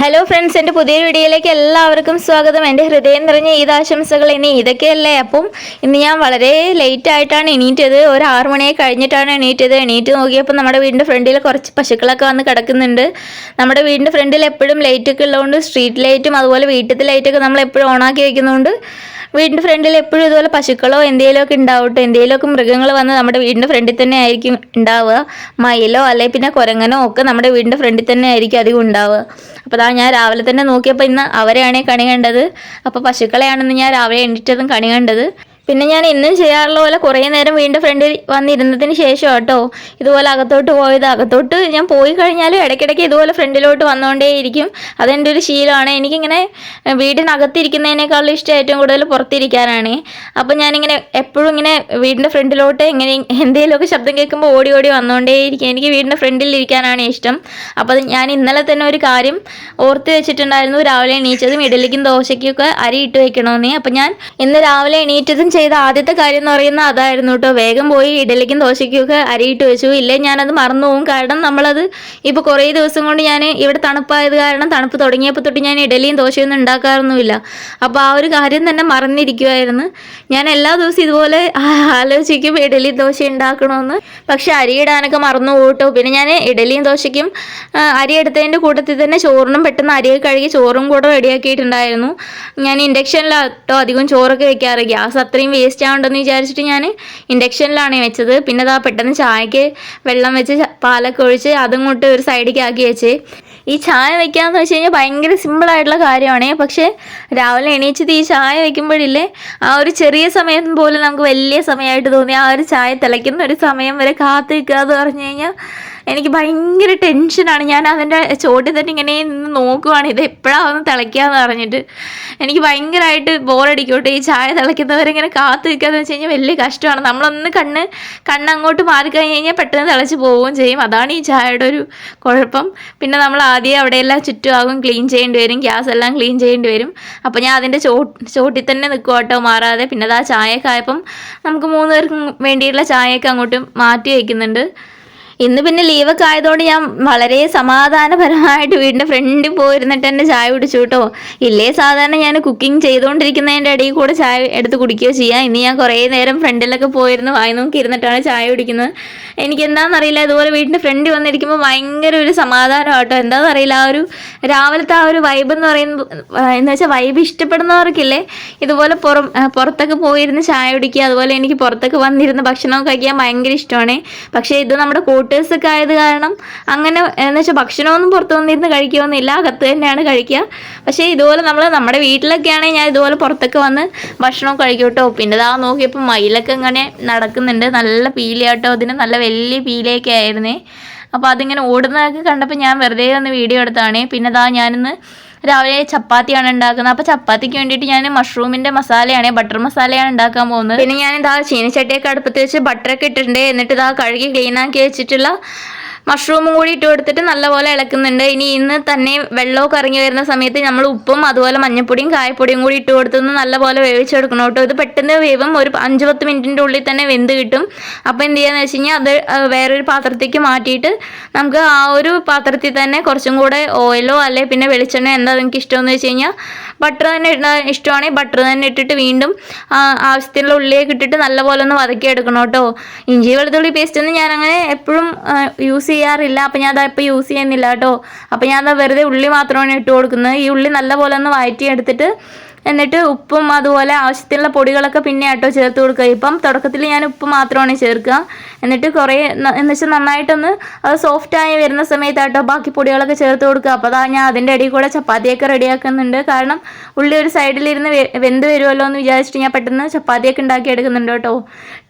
Hello friends എന്റെ പുതിയൊരു വീഡിയോയിലേക്ക് എല്ലാവർക്കും സ്വാഗതം. എന്റെ ഹൃദയം നിറഞ്ഞ ഈ ഈദാശംസകൾ ഇനി ഇതൊക്കെയല്ലേ? അപ്പം ഇന്ന് ഞാൻ വളരെ ലേറ്റ് ആയിട്ടാണ് എണീറ്റത്. ഒരു ആറു മണിയെ കഴിഞ്ഞിട്ടാണ് എണീറ്റത്. എണീറ്റ് നോക്കിയപ്പോൾ നമ്മുടെ വീടിന്റെ ഫ്രണ്ടിൽ കുറച്ച് പശുക്കളൊക്കെ വന്ന് കിടക്കുന്നുണ്ട്. നമ്മുടെ വീടിന്റെ ഫ്രണ്ടിൽ എപ്പോഴും ലൈറ്റൊക്കെ ഉള്ളതുകൊണ്ട് സ്ട്രീറ്റ് ലൈറ്റും അതുപോലെ വീട്ടിലത്തെ ലൈറ്റൊക്കെ നമ്മൾ എപ്പോഴും ഓണാക്കി വയ്ക്കുന്നതുകൊണ്ട് വീടിന്റെ ഫ്രണ്ടിൽ എപ്പോഴും ഇതുപോലെ പശുക്കളോ എന്തെങ്കിലുമൊക്കെ ഉണ്ടാവട്ടെ. എന്തെങ്കിലുമൊക്കെ മൃഗങ്ങൾ വന്ന് നമ്മുടെ വീടിന്റെ ഫ്രണ്ടിൽ തന്നെ ആയിരിക്കും ഉണ്ടാവുക. മയിലോ അല്ലെങ്കിൽ പിന്നെ കുരങ്ങനോ ഒക്കെ നമ്മുടെ വീടിന്റെ ഫ്രണ്ടിൽ തന്നെ ആയിരിക്കും അധികം ഉണ്ടാവുക. അപ്പോൾ അതാ ഞാൻ രാവിലെ തന്നെ നോക്കിയപ്പോൾ ഇന്ന് അവരെയാണ് കണി കണ്ടത്. അപ്പോൾ പശുക്കളെയാണെന്ന് ഞാൻ രാവിലെ എണ്ണിട്ടതും കണി കണ്ടത്. പിന്നെ ഞാൻ ഇന്നും ചെയ്യാറുള്ള പോലെ കുറേ നേരം വീണ്ടും ഫ്രണ്ടിൽ വന്നിരുന്നതിന് ശേഷം കേട്ടോ ഇതുപോലെ അകത്തോട്ട് പോയത്. അകത്തോട്ട് ഞാൻ പോയി കഴിഞ്ഞാലും ഇടയ്ക്കിടയ്ക്ക് ഇതുപോലെ ഫ്രണ്ടിലോട്ട് വന്നുകൊണ്ടേയിരിക്കും അതെന്റെ ഒരു ശീലമാണ്. എനിക്കിങ്ങനെ വീടിനകത്തിരിക്കുന്നതിനേക്കാളും ഇഷ്ടം ഏറ്റവും കൂടുതൽ പുറത്തിരിക്കാനാണ്. അപ്പം ഞാനിങ്ങനെ എപ്പോഴും ഇങ്ങനെ വീടിന്റെ ഫ്രണ്ടിലോട്ട് ഇങ്ങനെ എന്തെങ്കിലുമൊക്കെ ശബ്ദം കേൾക്കുമ്പോൾ ഓടി ഓടി വന്നുകൊണ്ടേയിരിക്കും എനിക്ക് വീടിന്റെ ഫ്രണ്ടിൽ ഇരിക്കാനാണ് ഇഷ്ടം. അപ്പോൾ ഞാൻ ഇന്നലെ തന്നെ ഒരു കാര്യം ഓർത്ത് വെച്ചിട്ടുണ്ടായിരുന്നു. രാവിലെ എണീച്ചതും ഇഡലിക്കും ദോശയ്ക്കും ഒക്കെ അരി ഇട്ട് വെക്കണമെന്നേ അപ്പം ഞാൻ ഇന്ന് രാവിലെ എണീറ്റതും ചെയ്ത ആദ്യത്തെ കാര്യം എന്ന് പറയുന്നത് അതായിരുന്നു കേട്ടോ. വേഗം പോയി ഇഡലിക്കും ദോശയ്ക്കും ഒക്കെ അരി ഇട്ട് വെച്ചു. ഇല്ലേ ഞാനത് മറന്നു പോകും. കാരണം നമ്മളത് ഇപ്പോൾ കുറേ ദിവസം കൊണ്ട് ഞാൻ ഇവിടെ തണുപ്പായത് കാരണം തണുപ്പ് തുടങ്ങിയപ്പോൾ തൊട്ട് ഞാൻ ഇഡലിയും ദോശയൊന്നും ഉണ്ടാക്കാറൊന്നുമില്ല. അപ്പോൾ ആ ഒരു കാര്യം തന്നെ മറന്നിരിക്കുമായിരുന്നു ഞാൻ എല്ലാ ദിവസവും ഇതുപോലെ ആലോചിക്കും ഇഡലി ദോശ ഉണ്ടാക്കണമെന്ന് പക്ഷെ അരി ഇടാനൊക്കെ മറന്നു പോകട്ടോ പിന്നെ ഞാൻ ഇഡലിയും ദോശയ്ക്കും അരി എടുത്തതിന്റെ കൂട്ടത്തിൽ തന്നെ ചോറിനും പെട്ടെന്ന് അരിയൊക്കെ കഴുകി ചോറും കൂടെ റെഡിയാക്കിയിട്ടുണ്ടായിരുന്നു. ഞാൻ ഇൻഡക്ഷനിലാട്ടോ അധികം ചോറൊക്കെ വെക്കാറ്. ഗ്യാസ് അത്രയും വേസ്റ്റ് ആവണ്ടെന്ന് വിചാരിച്ചിട്ട് ഞാൻ ഇൻഡക്ഷനിലാണ് വെച്ചത്. പിന്നെ അതാ പെട്ടെന്ന് ചായക്ക് വെള്ളം വെച്ച് പാലൊക്കെ ഒഴിച്ച് അതും കൊണ്ട് ഒരു സൈഡിലേക്ക് ആക്കി വെച്ച്. ഈ ചായ വെക്കാന്ന് വെച്ച് കഴിഞ്ഞാൽ ഭയങ്കര സിമ്പിൾ ആയിട്ടുള്ള കാര്യമാണ്. പക്ഷേ രാവിലെ എണീച്ചത് ഈ ചായ വെക്കുമ്പോഴില്ലേ ആ ഒരു ചെറിയ സമയം പോലും നമുക്ക് വലിയ സമയമായിട്ട് തോന്നി ആ ഒരു ചായ തിളയ്ക്കുന്ന ഒരു സമയം വരെ കാത്തു നിൽക്കുക എന്ന് പറഞ്ഞു കഴിഞ്ഞാൽ എനിക്ക് ഭയങ്കര ടെൻഷനാണ്. ഞാൻ അതിന്റെ ചോട്ടിൽ തന്നെ ഇങ്ങനെ നിന്ന് നോക്കുവാണ്. ഇത് എപ്പോഴാണ് ഒന്ന് തിളയ്ക്കാന്ന് പറഞ്ഞിട്ട് എനിക്ക് ഭയങ്കരമായിട്ട് ബോറടിക്കോട്ടെ. ഈ ചായ തിളയ്ക്കുന്നവരിങ്ങനെ കാത്തു നിൽക്കാന്ന് വെച്ച് കഴിഞ്ഞാൽ വലിയ കഷ്ടമാണ്. നമ്മളൊന്ന് കണ്ണ് കണ്ണങ്ങോട്ട് മാറി കഴിഞ്ഞ് കഴിഞ്ഞാൽ പെട്ടെന്ന് തിളച്ച് പോവുകയും ചെയ്യും. അതാണ് ഈ ചായയുടെ ഒരു കുഴപ്പം. പിന്നെ നമ്മൾ ആദ്യം അവിടെയെല്ലാം ചുറ്റുമാകും ക്ലീൻ ചെയ്യേണ്ടി വരും. ഗ്യാസ് എല്ലാം ക്ലീൻ ചെയ്യേണ്ടി വരും. അപ്പോൾ ഞാൻ അതിന്റെ ചോ ചോട്ടിൽ തന്നെ നിൽക്കും കേട്ടോ മാറാതെ. പിന്നെ അത് ആ ചായയൊക്കെ നമുക്ക് മൂന്ന് പേർക്കും വേണ്ടിയിട്ടുള്ള ചായയൊക്കെ അങ്ങോട്ട് മാറ്റി വയ്ക്കുന്നുണ്ട്. ഇന്ന് പിന്നെ ലീവൊക്കെ ആയതുകൊണ്ട് ഞാൻ വളരെ സമാധാനപരമായിട്ട് വീടിന്റെ ഫ്രണ്ടിൽ പോയിരുന്നിട്ട് തന്നെ ചായ കുടിച്ചു കേട്ടോ. ഇല്ലേ സാധാരണ ഞാൻ കുക്കിംഗ് ചെയ്തുകൊണ്ടിരിക്കുന്നതിന്റെ ഇടയിൽ കൂടെ ചായ എടുത്ത് കുടിക്കുകയോ ചെയ്യാം. ഇന്ന് ഞാൻ കുറേ നേരം ഫ്രണ്ടിലൊക്കെ പോയിരുന്ന് വായി നോക്കി ഇരുന്നിട്ടാണ് ചായ കുടിക്കുന്നത്. എനിക്ക് എന്താണെന്നറിയില്ല ഇതുപോലെ വീടിന്റെ ഫ്രണ്ടിൽ വന്നിരിക്കുമ്പോൾ ഭയങ്കര ഒരു സമാധാനം കേട്ടോ എന്താണെന്ന് അറിയില്ല ആ ഒരു രാവിലത്തെ ആ ഒരു വൈബ് എന്ന് പറയുന്നത് എന്ന് വെച്ചാൽ വൈബ് ഇഷ്ടപ്പെടുന്നവർക്കില്ലേ? ഇതുപോലെ പുറം പുറത്തൊക്കെ പോയിരുന്ന് ചായ കുടിക്കുക. അതുപോലെ എനിക്ക് പുറത്തൊക്കെ വന്നിരുന്ന് ഭക്ഷണമൊക്കെ കഴിക്കാൻ ഭയങ്കര ഇഷ്ടമാണ്. പക്ഷേ ഇത് നമ്മുടെ ക്വാർട്ടേഴ്സൊക്കെ ആയത് കാരണം അങ്ങനെ എന്ന് വെച്ചാൽ ഭക്ഷണമൊന്നും പുറത്തു വന്നിരുന്ന് കഴിക്കുമെന്നില്ല അകത്ത് തന്നെയാണ് കഴിക്കുക. പക്ഷേ ഇതുപോലെ നമ്മൾ നമ്മുടെ വീട്ടിലൊക്കെ ആണെങ്കിൽ ഞാൻ ഇതുപോലെ പുറത്തൊക്കെ വന്ന് ഭക്ഷണം കഴിക്കും പിന്നെ ഇതാ നോക്കിയപ്പോൾ മയിലൊക്കെ ഇങ്ങനെ നടക്കുന്നുണ്ട്. നല്ല പീലിയാട്ടോ അതിന്. നല്ല വലിയ പീലിയൊക്കെ ആയിരുന്നേ. അപ്പോൾ അതിങ്ങനെ ഓടുന്നതൊക്കെ കണ്ടപ്പോൾ ഞാൻ വെറുതെ ഒന്ന് വീഡിയോ എടുത്താണ് പിന്നെ ഇതാ ഞാനിന്ന് രാവിലെ ചപ്പാത്തിയാണ് ഉണ്ടാക്കുന്നത്. അപ്പോൾ ചപ്പാത്തിക്ക് വേണ്ടിയിട്ട് ഞാൻ മഷ്റൂമിന്റെ മസാലയാണ് ബട്ടർ മസാലയാണ് ഉണ്ടാക്കാൻ പോകുന്നത്. പിന്നെ ഞാൻ ഇതാ ചീനിച്ചട്ടിയൊക്കെ അടുപ്പത്ത് വെച്ച് ബട്ടറൊക്കെ ഇട്ടിട്ടുണ്ട്. എന്നിട്ട് ഇതാ കഴുകി ക്ലീൻ ആക്കി വെച്ചിട്ടുള്ള മഷ്റൂമും കൂടി ഇട്ട് കൊടുത്തിട്ട് നല്ലപോലെ ഇളക്കുന്നുണ്ട്. ഇനി ഇന്ന് തന്നെ വെള്ളമൊക്കെ ഇറങ്ങി വരുന്ന സമയത്ത് നമ്മൾ ഉപ്പും അതുപോലെ മഞ്ഞപ്പൊടിയും കായപ്പൊടിയും കൂടി ഇട്ട് കൊടുത്തൊന്ന് നല്ലപോലെ വേവിച്ചെടുക്കണം കേട്ടോ. ഇത് പെട്ടെന്ന് വേവും. ഒരു അഞ്ച് പത്ത് മിനിറ്റിന്റെ ഉള്ളിൽ തന്നെ വെന്ത് കിട്ടും. അപ്പോൾ എന്ത് ചെയ്യാന്ന് വെച്ച് കഴിഞ്ഞാൽ അത് വേറൊരു പാത്രത്തേക്ക് മാറ്റിയിട്ട് നമുക്ക് ആ ഒരു പാത്രത്തിൽ തന്നെ കുറച്ചും കൂടെ ഓയിലോ അല്ലെ പിന്നെ വെളിച്ചെണ്ണ എന്താ നിങ്ങൾക്ക് ഇഷ്ടമെന്ന് വെച്ച് കഴിഞ്ഞാൽ ബട്ടർ തന്നെ ഇഷ്ടമാണെങ്കിൽ ബട്ടർ തന്നെ ഇട്ടിട്ട് വീണ്ടും ആവശ്യത്തിനുള്ള ഉള്ളിലേക്ക് ഇട്ടിട്ട് നല്ലപോലെ ഒന്ന് വതക്കി എടുക്കണം കേട്ടോ. ഇഞ്ചി വെളുത്തുള്ളി പേസ്റ്റ് ഒന്നും ഞാനങ്ങനെ എപ്പോഴും യൂസ് ചെയ്യാറില്ല. അപ്പം ഞാൻ അതാ ഇപ്പോൾ യൂസ് ചെയ്യുന്നില്ല കേട്ടോ. അപ്പം ഞാൻ വെറുതെ ഉള്ളി മാത്രമാണ് ഇട്ട് കൊടുക്കുന്നത്. ഈ ഉള്ളി നല്ലപോലെ ഒന്ന് വഴറ്റി എടുത്തിട്ട് എന്നിട്ട് ഉപ്പും അതുപോലെ ആവശ്യത്തിനുള്ള പൊടികളൊക്കെ പിന്നെ ആട്ടോ ചേർത്ത് കൊടുക്കുക. ഇപ്പം തുടക്കത്തിൽ ഞാൻ ഉപ്പ് മാത്രമാണ് ചേർക്കുക. എന്നിട്ട് കുറേ എന്ന് വെച്ചാൽ നന്നായിട്ടൊന്ന് അത് സോഫ്റ്റായി വരുന്ന സമയത്താട്ടോ ബാക്കി പൊടികളൊക്കെ ചേർത്ത് കൊടുക്കുക. അപ്പോൾ അതാ ഞാൻ അതിന്റെ ഇടയിൽ കൂടെ ചപ്പാത്തിയൊക്കെ റെഡിയാക്കുന്നുണ്ട്. കാരണം ഉള്ളി ഒരു സൈഡിലിരുന്ന് വെന്ത് വരുമല്ലോ എന്ന് വിചാരിച്ചിട്ട് ഞാൻ പെട്ടെന്ന് ചപ്പാത്തിയൊക്കെ ഉണ്ടാക്കി എടുക്കുന്നുണ്ട് കേട്ടോ.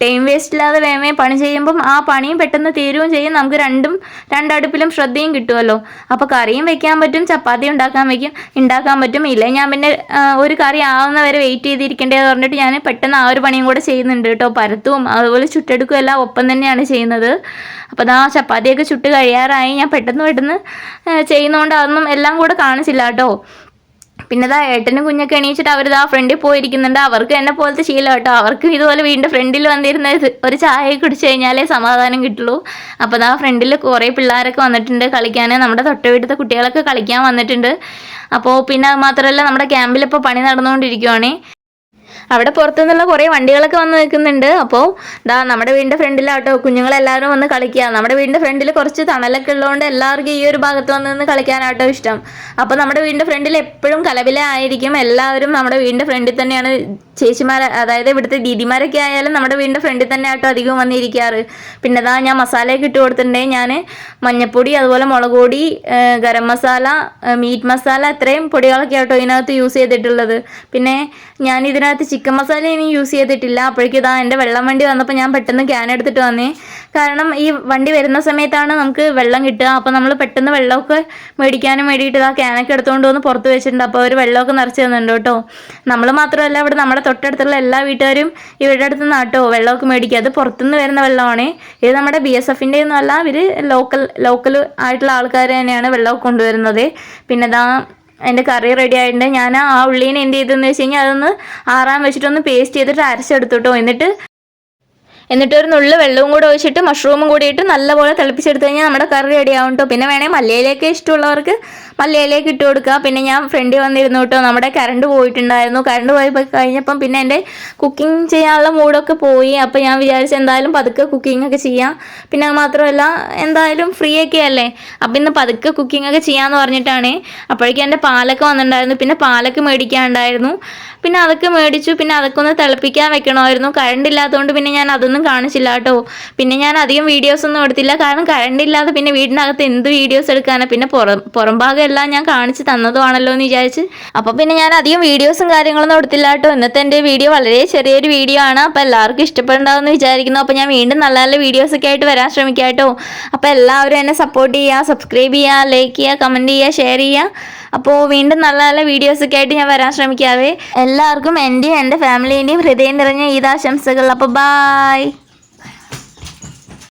ടൈം വേസ്റ്റ് ഇല്ലാതെ വേമേ പണി ചെയ്യുമ്പം ആ പണിയും പെട്ടെന്ന് തീരുകയും ചെയ്യും. നമുക്ക് രണ്ടും രണ്ടടുപ്പിലും ശ്രദ്ധയും കിട്ടുമല്ലോ. അപ്പോൾ കറിയും വെക്കാൻ പറ്റും ചപ്പാത്തി ഉണ്ടാക്കാൻ വയ്ക്കും ഉണ്ടാക്കാൻ പറ്റും. ഇല്ല? ഞാൻ പിന്നെ ഒരു കറി വരെ വെയിറ്റ് ചെയ്തിരിക്കേണ്ടതെന്ന് പറഞ്ഞിട്ട് ഞാൻ പെട്ടെന്ന് ആ ഒരു പണിയും കൂടെ ചെയ്യുന്നുണ്ട് കേട്ടോ. പരത്തും അതുപോലെ ചുട്ടെടുക്കും എല്ലാം ഒപ്പം തന്നെയാണ് ചെയ്യുന്നത്. അപ്പോൾ അതാ ചപ്പാത്തിയൊക്കെ ചുട്ട് കഴിയാറായി. ഞാൻ പെട്ടെന്ന് പെട്ടെന്ന് ചെയ്യുന്നതുകൊണ്ട് അതൊന്നും എല്ലാം കൂടെ കാണിച്ചില്ല കേട്ടോ. പിന്നെ ഇതാ ഏട്ടനും കുഞ്ഞൊക്കെ എണീച്ചിട്ട് അവർ ഇതാ ഫ്രണ്ടിൽ പോയിരിക്കുന്നുണ്ട്. അവർക്ക് എന്നെ പോലത്തെ ശീലം കേട്ടോ. അവർക്കും ഇതുപോലെ വീണ്ടും ഫ്രണ്ടിൽ വന്നിരുന്ന ഒരു ചായ കുടിച്ചു കഴിഞ്ഞാലേ സമാധാനം കിട്ടുള്ളൂ. അപ്പോൾ ഇതാ ഫ്രണ്ടിൽ കുറേ പിള്ളേരൊക്കെ വന്നിട്ടുണ്ട് കളിക്കാൻ നമ്മുടെ തൊട്ട വീട്ടിലത്തെ കുട്ടികളൊക്കെ കളിക്കാൻ വന്നിട്ടുണ്ട്. അപ്പോൾ പിന്നെ മാത്രമല്ല നമ്മുടെ ക്യാമ്പിൽ ഇപ്പോൾ പണി നടന്നുകൊണ്ടിരിക്കുവാണേ. അവിടെ പുറത്തുനിന്നുള്ള കുറേ വണ്ടികളൊക്കെ വന്ന് നിൽക്കുന്നുണ്ട്. അപ്പോൾ ഇതാ നമ്മുടെ വീടിന്റെ ഫ്രണ്ടിലാട്ടോ കുഞ്ഞുങ്ങളെല്ലാവരും വന്ന് കളിക്കുക. നമ്മുടെ വീടിന്റെ ഫ്രണ്ടിൽ കുറച്ച് തണലൊക്കെ ഉള്ളതുകൊണ്ട് എല്ലാവർക്കും ഈ ഒരു ഭാഗത്ത് വന്ന് നിന്ന് കളിക്കാനാട്ടോ ഇഷ്ടം. അപ്പോൾ നമ്മുടെ വീടിന്റെ ഫ്രണ്ടിൽ എപ്പോഴും കലവില ആയിരിക്കും. എല്ലാവരും നമ്മുടെ വീടിന്റെ ഫ്രണ്ടിൽ തന്നെയാണ് ചേച്ചിമാർ അതായത് ഇവിടുത്തെ ദീദിമാരൊക്കെ ആയാലും നമ്മുടെ വീടിന്റെ ഫ്രണ്ടിൽ തന്നെ ആട്ടോ അധികം വന്നിരിക്കാറ്. പിന്നെ ദാ ഞാൻ മസാലയൊക്കെ ഇട്ട് കൊടുത്തിട്ടുണ്ടെങ്കിൽ ഞാൻ മഞ്ഞപ്പൊടി അതുപോലെ മുളക് പൊടി ഗരം മസാല മീറ്റ് മസാല അത്രയും പൊടികളൊക്കെ ആട്ടോ ഇതിനകത്ത് യൂസ് ചെയ്തിട്ടുള്ളത്. പിന്നെ ഞാൻ ഇതിനകത്ത് ചിക്കൻ മസാല ഇനി യൂസ് ചെയ്തിട്ടില്ല. അപ്പോഴേക്കും ഇതാ എന്റെ വെള്ളം വണ്ടി വന്നപ്പോൾ ഞാൻ പെട്ടെന്ന് ക്യാൻ എടുത്തിട്ട് വന്നേ. കാരണം ഈ വണ്ടി വരുന്ന സമയത്താണ് നമുക്ക് വെള്ളം കിട്ടുക. അപ്പോൾ നമ്മൾ പെട്ടെന്ന് വെള്ളമൊക്കെ മേടിക്കാനും വേണ്ടിയിട്ട് ഇതാ ക്യാനൊക്കെ എടുത്തുകൊണ്ട് വന്ന് പുറത്ത് വെച്ചിട്ടുണ്ട്. അപ്പോൾ അവർ വെള്ളമൊക്കെ നിറച്ച് തന്നുണ്ട് കേട്ടോ. നമ്മൾ മാത്രമല്ല ഇവിടെ നമ്മുടെ തൊട്ടടുത്തുള്ള എല്ലാ വീട്ടുകാരും ഇവരുടെ അടുത്ത് നിന്ന് കേട്ടോ വെള്ളമൊക്കെ മേടിക്കുക. അത് പുറത്തുനിന്ന് വരുന്ന വെള്ളമാണ്. ഇത് നമ്മുടെ ബി എസ് എഫിന്റെ ഒന്നും അല്ല. ഇവർ ലോക്കൽ ലോക്കൽ ആയിട്ടുള്ള ആൾക്കാർ തന്നെയാണ് വെള്ളമൊക്കെ കൊണ്ടുവരുന്നത്. പിന്നെ ഇതാ എന്റെ കറി റെഡി ആയിട്ടുണ്ട്. ഞാൻ ആ ഉള്ളീനെ എന്ത് ചെയ്തെന്ന് വെച്ച് കഴിഞ്ഞാൽ അതൊന്ന് ആറാൻ വെച്ചിട്ടൊന്ന് പേസ്റ്റ് ചെയ്തിട്ട് അരച്ചെടുത്തു കേട്ടോ എന്നിട്ട് എന്നിട്ട് ഒരു നുള്ളു വെള്ളവും കൂടെ ഒഴിച്ചിട്ട് മഷ്റൂമും കൂടി ഇട്ട് നല്ലപോലെ തിളപ്പിച്ചെടുത്ത് കഴിഞ്ഞാൽ നമ്മുടെ കറി റെഡി ആവും കേട്ടോ പിന്നെ വേണേൽ മല്ലയിലേക്ക് ഇഷ്ടമുള്ളവർക്ക് മല്ലയിലേക്ക് ഇട്ട് കൊടുക്കുക പിന്നെ ഞാൻ ഫ്രണ്ടിൽ വന്നിരുന്നു കേട്ടോ നമ്മുടെ കറണ്ട് പോയിട്ടുണ്ടായിരുന്നു. കറണ്ട് പോയി പോയി കഴിഞ്ഞപ്പം പിന്നെ എന്റെ കുക്കിംഗ് ചെയ്യാനുള്ള മൂഡൊക്കെ പോയി. അപ്പോൾ ഞാൻ വിചാരിച്ചു എന്തായാലും പതുക്കെ കുക്കിംഗ് ഒക്കെ ചെയ്യാം. പിന്നെ മാത്രമല്ല എന്തായാലും ഫ്രീ ഒക്കെ അല്ലേ? അപ്പം ഇന്ന് പതുക്കെ കുക്കിംഗ് ഒക്കെ ചെയ്യാമെന്ന് പറഞ്ഞിട്ടാണ് അപ്പോഴേക്കും എന്റെ പാലൊക്കെ വന്നിട്ടുണ്ടായിരുന്നു. പിന്നെ പാലൊക്കെ മേടിക്കാനുണ്ടായിരുന്നു. പിന്നെ അതൊക്കെ മേടിച്ചു. പിന്നെ അതൊക്കെ ഒന്ന് തിളപ്പിക്കാൻ വെക്കണമായിരുന്നു. കറണ്ട് ഇല്ലാത്തതുകൊണ്ട് പിന്നെ ഞാൻ അതൊന്നും കാണിച്ചില്ല കേട്ടോ. പിന്നെ ഞാൻ അധികം വീഡിയോസ് ഒന്നും എടുത്തില്ല. കാരണം കറണ്ട് ഇല്ലാതെ പിന്നെ വീടിനകത്ത് എന്ത് വീഡിയോസ് എടുക്കാനാണ് പിന്നെ പുറം പുറം ഭാഗം എല്ലാം ഞാൻ കാണിച്ച് തന്നതുമാണല്ലോ എന്ന് വിചാരിച്ച്. അപ്പോൾ പിന്നെ ഞാൻ അധികം വീഡിയോസും കാര്യങ്ങളൊന്നും എടുത്തില്ല കേട്ടോ. ഇന്നത്തെ എന്റെ വീഡിയോ വളരെ ചെറിയൊരു വീഡിയോ ആണ്. അപ്പോൾ എല്ലാവർക്കും ഇഷ്ടപ്പെടണ്ടാവുമെന്ന് വിചാരിക്കുന്നു. അപ്പോൾ ഞാൻ വീണ്ടും നല്ല നല്ല വീഡിയോസ് ഒക്കെ ആയിട്ട് വരാൻ ശ്രമിക്കാം കേട്ടോ. അപ്പോൾ എല്ലാവരും എന്നെ സപ്പോർട്ട് ചെയ്യുക സബ്സ്ക്രൈബ് ചെയ്യുക ലൈക്ക് ചെയ്യുക കമന്റ് ചെയ്യുക ഷെയർ ചെയ്യുക. അപ്പോൾ വീണ്ടും നല്ല നല്ല വീഡിയോസ് ഒക്കെ ആയിട്ട് ഞാൻ വരാൻ ശ്രമിക്കാവേ. എല്ലാവർക്കും എന്റെയും എന്റെ ഫാമിലീന്റെയും ഹൃദയം നിറഞ്ഞ ഈദാശംസകൾ. അപ്പോൾ ബായ്